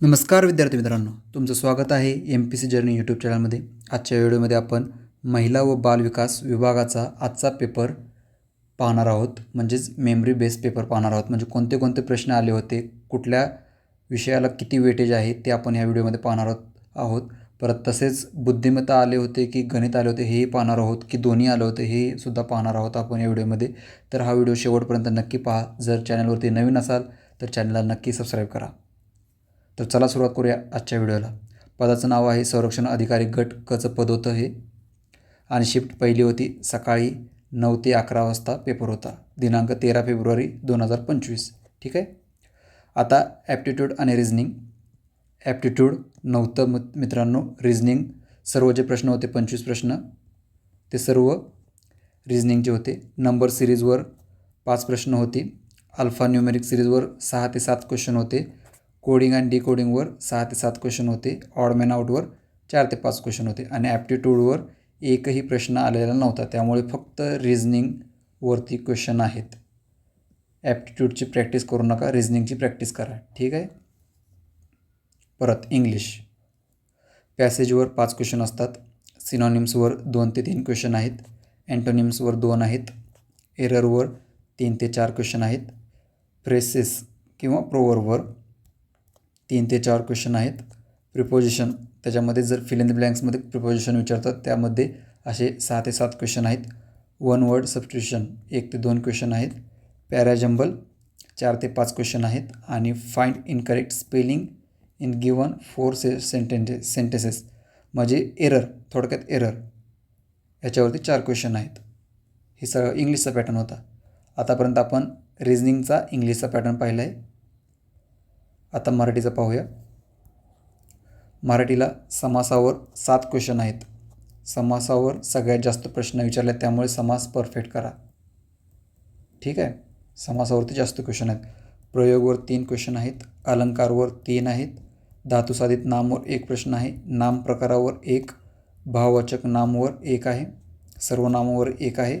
नमस्कार विद्यार्थी मित्रांनो तुमचं स्वागत आहे M P C journey YouTube चॅनलमध्ये आजच्या व्हिडिओमध्ये आपण महिला व बालविकास विभागाचा आजचा पेपर पाहणार आहोत. म्हणजेच मेमरी बेस्ड पेपर पाहणार आहोत. म्हणजे कोणते कोणते प्रश्न आले होते कुठल्या विषयाला किती वेटेज आहे ते आपण ह्या व्हिडिओमध्ये पाहणार आहोत. आहोत. परत तसेच बुद्धिमत्ता आले होते की गणित आले होते हेही पाहणार आहोत. की दोन्ही आले होते हे सुद्धा पाहणार आहोत आपण या व्हिडिओमध्ये. तर हा व्हिडिओ शेवटपर्यंत नक्की पहा. जर चॅनलवरती नवीन असाल तर चॅनलला नक्की सबस्क्राईब करा. तर चला सुरुवात करूया आजच्या व्हिडिओला. पदाचं नाव आहे संरक्षण अधिकारी गट कचं पद होतं हे आणि शिफ्ट पहिली होती सकाळी नऊ ते अकरा वाजता पेपर होता. दिनांक तेरा फेब्रुवारी दोन हजार पंचवीस. ठीक आहे? आता ॲप्टिट्यूड आणि रिझनिंग ॲप्टिट्यूड नव्हतं मि मित्रांनो रिझनिंग सर्व जे प्रश्न होते पंचवीस प्रश्न ते सर्व रिझनिंगचे होते. नंबर सिरीजवर पाच प्रश्न होती. अल्फा न्यूमेरिक सिरीजवर सहा ते सात क्वेश्चन होते. कोडिंग आणि डिकोडिंगवर सहा ते सात क्वेश्चन होते. ऑडमॅन आउटवर चार ते पाच क्वेश्चन होते. आणि ॲप्टिट्यूडवर एकही प्रश्न आलेला नव्हता. त्यामुळे फक्त रिझनिंगवरती क्वेश्चन आहेत. ॲप्टिट्यूडची प्रॅक्टिस करू नका. रिझनिंगची प्रॅक्टिस करा. ठीक आहे? परत इंग्लिश पॅसेजवर पाच क्वेश्चन असतात. सिनॉनिम्सवर दोन ते तीन क्वेश्चन आहेत. अँटोनिम्सवर दोन आहेत. एररवर तीन ते चार क्वेश्चन आहेत. फ्रेसेस किंवा प्रोवरवर तीन ते चार क्वेश्चन आहेत. प्रिपोजिशन त्याच्यामध्ये जर फिल इन द ब्लँक्समध्ये प्रिपोजिशन विचारतात त्यामध्ये असे सहा ते सात क्वेश्चन आहेत. वन वर्ड सबस्टिट्यूशन एक ते दोन क्वेश्चन आहेत. पॅराजंबल चार ते पाच क्वेश्चन आहेत. आणि find incorrect spelling in given four से सेंटेन्टे सेंटेसेस म्हणजे एरर थोडक्यात एरर याच्यावरती चार क्वेश्चन आहेत. हे सगळं इंग्लिशचा पॅटर्न होता. आतापर्यंत आपण रिझनिंगचा इंग्लिशचा पॅटर्न पाहिला आहे आता मराठीचं पाहूया. मराठीला समासावर सात क्वेश्चन आहेत. समासावर सगळ्यात जास्त प्रश्न विचारले त्यामुळे समास परफेक्ट करा. ठीक आहे? समासावरती जास्त क्वेश्चन आहेत. प्रयोगवर तीन क्वेश्चन आहेत अलंकारवर तीन आहेत धातुसाधित नामवर एक प्रश्न आहे नाम प्रकारावर एक भाववाचक नामवर एक आहे सर्वनामावर एक आहे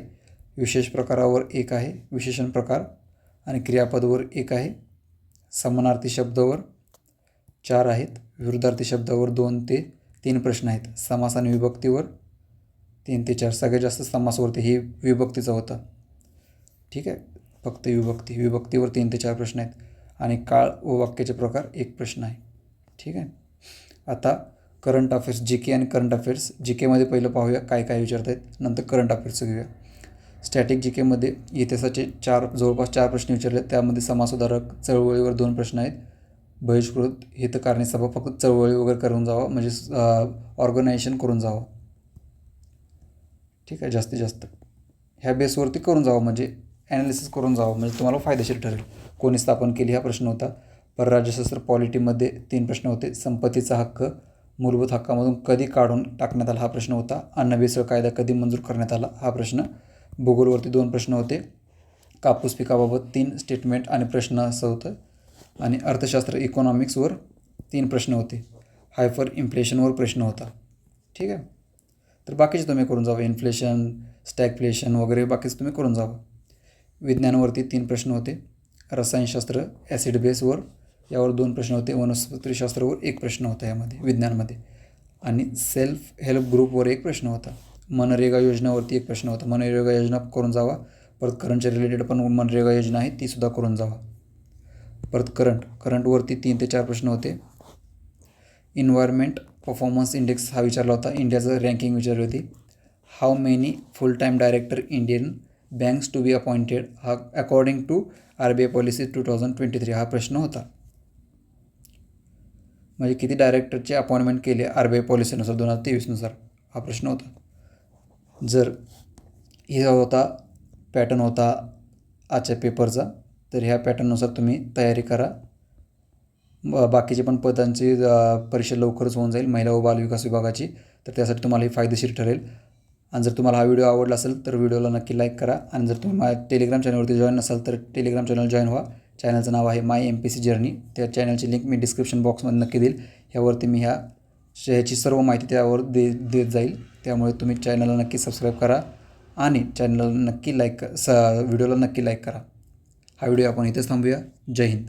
विशेष प्रकारावर एक आहे विशेषण प्रकार आणि क्रियापदवर एक आहे. समानार्थी शब्दावर चार आहेत. विरुद्धार्थी शब्दावर दोन ते तीन प्रश्न आहेत. समास आणि विभक्तीवर तीन ते चार. सगळ्यात जास्त समासवरती हे विभक्तीचा होता. ठीक आहे? फक्त विभक्ती. विभक्तीवर तीन ते चार प्रश्न आहेत. आणि काळ व वाक्याचे प्रकार एक प्रश्न आहे. ठीक आहे? आता करंट अफेअर्स जी के आणि करंट अफेअर्स जी केमध्ये पहिलं पाहूया काय काय विचारत आहेत नंतर करंट अफेअर्सचं घेऊया. स्टॅटिक जी केमध्ये इतिहासाचे चार जवळपास चार प्रश्न विचारले. त्यामध्ये समाजसुधारक चळवळीवर दोन प्रश्न आहेत. बहिष्कृत हितकारणी सभा फक्त चळवळी वगैरे करून जावं. म्हणजे ऑर्गनायझेशन करून जावं. ठीक आहे जास्तीत जास्त. ह्या बेसवरती करून जावं. म्हणजे ॲनालिसिस करून जावं. म्हणजे तुम्हाला फायदेशीर ठरेल. कोणी स्थापन केली हा प्रश्न होता. परराज्यशास्त्र पॉलिटीमध्ये तीन प्रश्न होते. संपत्तीचा हक्क मूलभूत हक्कामधून कधी काढून टाकण्यात आला हा प्रश्न होता. अन्नबेसळ कायदा कधी मंजूर करण्यात आला हा प्रश्न भूगोलवरती दोन प्रश्न होते. कापूस पिकाबाबत तीन स्टेटमेंट आणि प्रश्न असं होतं. आणि अर्थशास्त्र इकॉनॉमिक्सवर तीन प्रश्न होते. हायफर इन्फ्लेशनवर प्रश्न होता. ठीक आहे? तर बाकीचे तुम्ही करून जावं. इन्फ्लेशन स्टॅगफ्लेशन वगैरे बाकीचं तुम्ही करून जावं. विज्ञानावरती तीन प्रश्न होते. रसायनशास्त्र ॲसिड बेसवर यावर दोन प्रश्न होते. वनस्पतीशास्त्रावर एक प्रश्न होता यामध्ये विज्ञानमध्ये. आणि सेल्फ हेल्प ग्रुपवर एक प्रश्न होता. मनरेगा योजनेवरती एक प्रश्न होता. मनरेगा योजना करून जावा. परत करंटच्या रिलेटेड पण मनरेगा योजना आहे तीसुद्धा करून जावा. परत करंट करंटवरती तीन ते चार प्रश्न होते. इन्व्हायरमेंट परफॉर्मन्स इंडेक्स हा विचारला होता. इंडियाचं रँकिंग विचारली होती. How many full time director Indian banks to be appointed हा according to R B I policy two thousand twenty three हा प्रश्न होता. म्हणजे किती डायरेक्टरचे अपॉइंटमेंट केले आर बी आय पॉलिसीनुसार दोन हजार तेवीसनुसार हा प्रश्न होता. जर हे होता पॅटर्न होता आजच्या पेपरचा तर ह्या पॅटर्ननुसार तुम्ही तयारी करा. बाकीचे पण पदांची परीक्षा लवकरच होऊन जाईल महिला व बालविकास विभागाची. तर त्यासाठी तुम्हाला हे फायदेशीर ठरेल. आणि जर तुम्हाला हा व्हिडिओ आवडला असेल तर व्हिडिओला नक्की लाईक करा. आणि जर तुम्ही माझ्या टेलिग्राम चॅनलवरती जॉईन नसाल तर टेलिग्राम चॅनल जॉईन व्हा. चॅनलचं नाव आहे my M P C journey त्या चॅनलची लिंक मी डिस्क्रिप्शन बॉक्समध्ये नक्की देईल. ह्यावरती मी ह्या ह्याची सर्व माहिती त्यावर दे देत जाईल. त्यामुळे तुम्ही चॅनलला नक्की सबस्क्राईब करा आणि चॅनलला नक्की लाईक स व्हिडिओला नक्की लाईक करा. हा व्हिडिओ आपण इथेच थांबूया. जय हिंद.